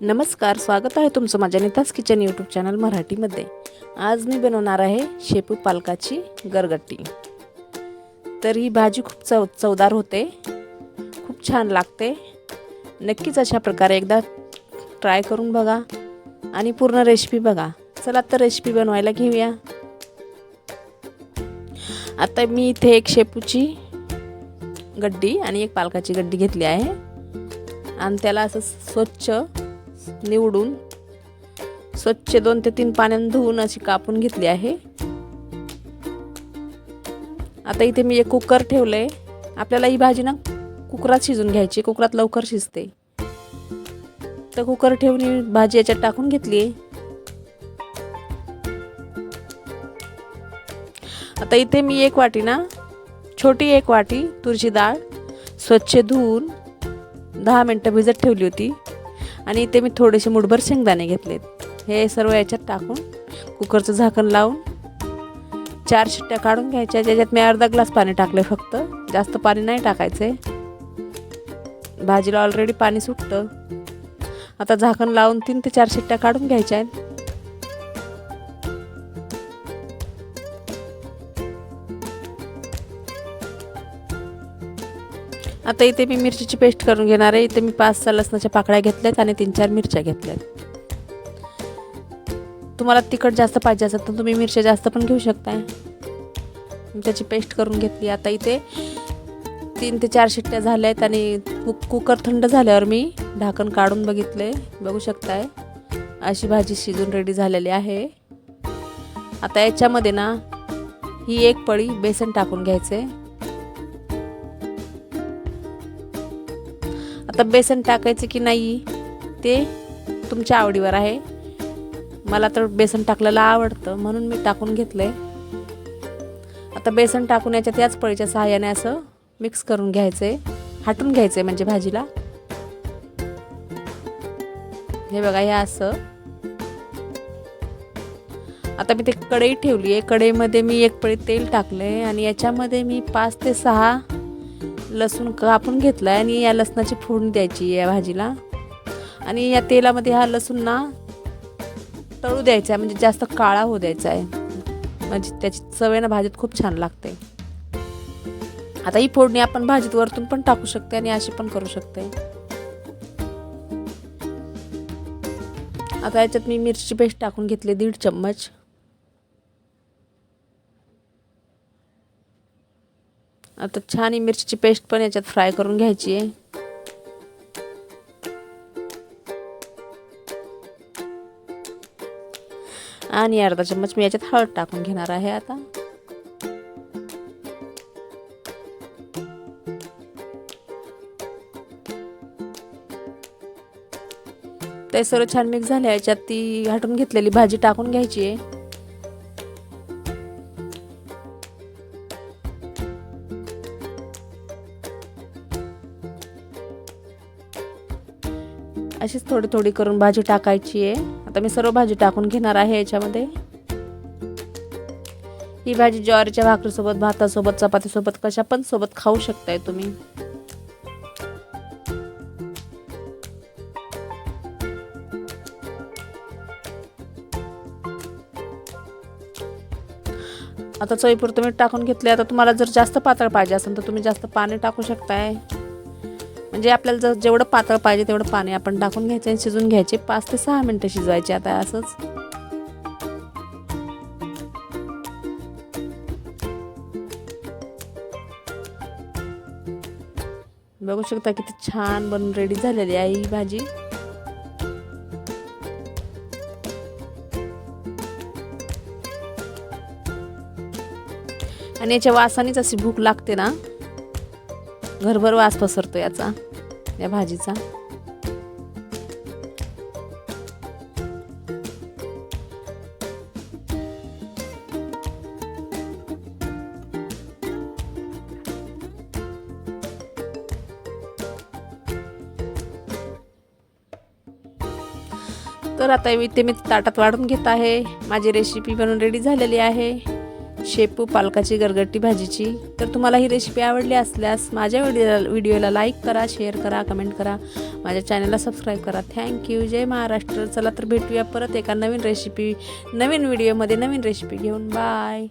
नमस्कार स्वागत आहे तुमचं माझ्या नितास किचन यूट्यूब चॅनल मराठीमध्ये. आज मी बनवणार आहे शेपू पालकाची गरगट्टी. तर ही भाजी खूप चव चवदार होते. खूप छान लागते. नक्कीच अशा प्रकारे एकदा ट्राय करून बघा. आणि पूर्ण रेसिपी बघा. चला तर रेसिपी बनवायला घेऊया. आता मी इथे एक शेपूची गड्डी आणि एक पालकाची गड्डी घेतली आहे. आणि त्याला असं स्वच्छ निवडून स्वच्छ दोन ते तीन पाण्याने धुवून अशी कापून घेतली आहे. आता इथे मी एक कुकर ठेवलंय. आपल्याला ही भाजी ना कुकरात शिजून घ्यायची कुकरात लवकर शिजते. तर कुकर ठेवून मी भाजी याच्यात टाकून घेतली आता इथे मी एक वाटी ना छोटी एक वाटी तुरीची डाळ स्वच्छ धुवून दहा मिनटं भिजत ठेवली होती. आणि इथे मी थोडेसे मुठभर शेंगदाणे घेतलेत. हे सर्व याच्यात टाकून कुकरचं झाकण लावून चार शिट्ट्या काढून घ्यायच्या ज्याच्यात मी अर्धा ग्लास पाणी टाकलं फक्त. जास्त पाणी नाही टाकायचे भाजीला ऑलरेडी पाणी सुटतं. आता झाकण लावून तीन ते चार शिट्ट्या काढून घ्यायच्या आहेत. आता इथे मी मिरचीची पेस्ट करून घेणार आहे. इथे मी पाच सहा लसणाच्या पाकळ्या घेतल्यात आणि तीन चार मिरच्या घेतल्यात. तुम्हाला तिखट जास्त पाहिजे असेल तर तुम्ही मिरच्या जास्त पण घेऊ शकताय. त्याची पेस्ट करून घेतली. आता इथे तीन ते चार शिट्ट्या झाल्या आहेत आणि कुकर थंड झाल्यावर मी ढाकण काढून बघितले बघू शकताय. अशी भाजी शिजून रेडी झालेली आहे. आता याच्यामध्ये ना ही एक पळी बेसन टाकून घ्यायचे आता बेसन टाकायचं की नाही ते तुमच्या आवडीवर आहे. मला तर बेसन टाकलेलं आवडतं म्हणून मी टाकून घेतलं आहे आता बेसन टाकून याच्यात त्याच पळीच्या सहाय्याने असं मिक्स करून घ्यायचं आहे हाटून घ्यायचं आहे म्हणजे भाजीला. हे बघा हे असं. आता मी ते कढई ठेवली आहे कढईमध्ये मी एक पळी तेल टाकलं आहे आणि याच्यामध्ये मी पाच ते सहा लसूण कापून घेतला आहे आणि या लसणाची फोडणी द्यायची या भाजीला. आणि या तेलामध्ये हा लसूण ना तळू द्यायचा आहे म्हणजे जास्त काळा होऊ द्यायचा आहे. म्हणजे त्याची चव आहे ना भाजीत खूप छान लागते. आता ही फोडणी आपण भाजीत वरतून पण टाकू शकते आणि अशी पण करू शकते. आता याच्यात मी मिरची पेस्ट टाकून घेतली दीड चम्मच. आता छान ही मिरचीची पेस्ट पण याच्यात फ्राय करून घ्यायची आहे. आणि अर्धा चम्मच मी याच्यात हळद टाकून घेणार आहे आता. ते सर्व छान मिक्स झाले याच्यात ती हटून घेतलेली भाजी टाकून घ्यायची आहे. अशीच थोडी थोडी करून भाजी टाकायची आहे. आता मी सर्व भाजी टाकून घेणार आहे याच्यामध्ये. ही भाजी ज्वारीच्या भाकरीसोबत भातासोबत चपातीसोबत कशा पण सोबत खाऊ शकताय तुम्ही. आता चवीपुरतं मीठ टाकून घेतले आता तुम्हाला जर जास्त पातळ पाहिजे असेल तर तुम्ही जास्त पाणी टाकू शकताय. म्हणजे आपल्याला जर जेवढं पातळ पाहिजे तेवढं पाणी आपण टाकून घ्यायचं आणि शिजून घ्यायचे. पाच ते सहा मिनटं शिजवायचे आता असंच. बघू शकता किती छान बनून रेडी झालेली आहे ही भाजी. आणि याच्या वासानेच अशी भूक लागते ना. घरभर वास पसरतो याचा. या भाजीचा. तर आता इथे मी ताटात वाढून घेत आहे. माझी रेसिपी बनवून रेडी झालेली आहे. शेपू पालकाची गरगट्टी भाजीची. तर तुम्हाला ही रेसिपी आवडली असल्यास माझ्या व्हिडिओला व्हिडिओला लाईक करा शेअर करा कमेंट करा. माझ्या चॅनलला सबस्क्राईब करा. थँक्यू जय महाराष्ट्र. चला तर भेटूया परत एका नवीन रेसिपी नवीन व्हिडिओमध्ये नवीन रेसिपी घेऊन. बाय